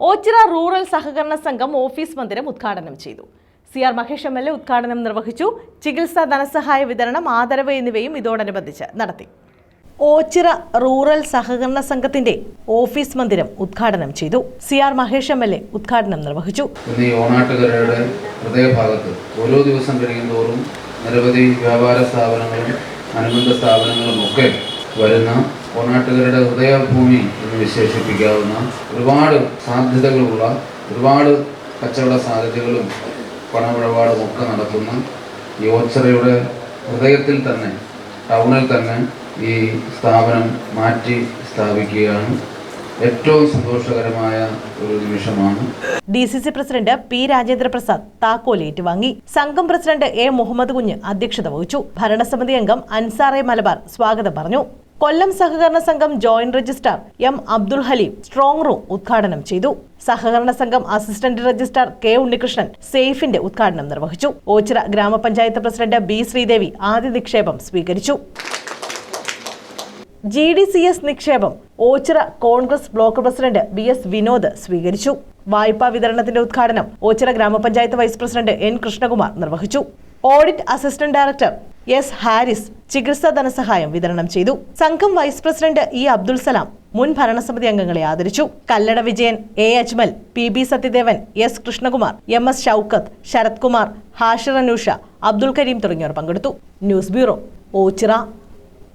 Ochira rural സഹകരണ സംഘം office മന്ദിരം ഉദ്ഘാടനം ചെയ്തു. C R Mahesh M L A ഉദ്ഘാടനം നിർവഹിച്ചു. ചികിത്സാ ധനസഹായ വിതരണം ആദരവ് എന്നിവയും ഇതോടനുബന്ധിച്ച് നടത്തി. ഓച്ചിറ റൂറൽ സഹകരണ സംഘത്തിന്റെ ഓഫീസ് മന്ദിരം ഉദ്ഘാടനം ചെയ്തു. C R Mahesh M L A ഉദ്ഘാടനം നിർവഹിച്ചു. ഹൃദയഭാഗത്ത് ഓരോ ദിവസം നിരവധി വ്യാപാര സ്ഥാപനങ്ങളും അനുബന്ധ സ്ഥാപനങ്ങളും ഒക്കെ വരുന്ന ഓണാട്ടുകരയുടെ ഹൃദയഭൂമി എന്ന് വിശേഷിപ്പിക്കാവുന്ന ഒരുപാട് സാധ്യതകളുള്ള ഒരുപാട് കച്ചവട സാധ്യതകളും പണമിടപാടും ഒക്കെ നടക്കുന്ന ഈ ഓച്ചറയുടെ ഹൃദയത്തിൽ തന്നെ ടൗണിൽ തന്നെ ഈ സ്ഥാപനം മാറ്റി സ്ഥാപിക്കുകയാണ്. ഏറ്റവും സന്തോഷകരമായ ഒരു നിമിഷമാണ്. D C C president P Rajendra Prasad താക്കോൽ ഏറ്റുവാങ്ങി സംഘം പ്രസിഡന്റ് എ മുഹമ്മദ് കുഞ്ഞ് അധ്യക്ഷത വഹിച്ചു. ഭരണസമിതി അംഗം അൻസാറെ മലബാർ സ്വാഗതം പറഞ്ഞു. കൊല്ലം സഹകരണ സംഘം joint registrar M Abdul Haleem strong room ഉദ്ഘാടനം ചെയ്തു. സഹകരണ സംഘം അസിസ്റ്റന്റ് രജിസ്ട്രാർ കെ ഉണ്ണികൃഷ്ണൻ സേഫിന്റെ ഉദ്ഘാടനം നിർവഹിച്ചു. ഓച്ചിറ ഗ്രാമപഞ്ചായത്ത് പ്രസിഡന്റ് ബി ശ്രീദേവി ആദ്യ നിക്ഷേപം സ്വീകരിച്ചു. ജി ഡി സി എസ് നിക്ഷേപം Ochira Congress block president B S Vinod സ്വീകരിച്ചു. വായ്പാ വിതരണത്തിന്റെ ഉദ്ഘാടനം ഓച്ചിറ ഗ്രാമപഞ്ചായത്ത് വൈസ് പ്രസിഡന്റ് എൻ കൃഷ്ണകുമാർ നിർവഹിച്ചു. Audit assistant director S Haris ചികിത്സാ ധനസഹായം വിതരണം ചെയ്തു. സംഘം vice president E Abdul Salam മുൻ ഭരണസമിതി അംഗങ്ങളെ ആദരിച്ചു. Kallada Vijayan A Ajmal P B Sathyadevan S Krishnakumar M S Shoukath Sarathkumar Hashir Anusha Abdul Kareem തുടങ്ങിയവർ പങ്കെടുത്തു. News bureau Ochira.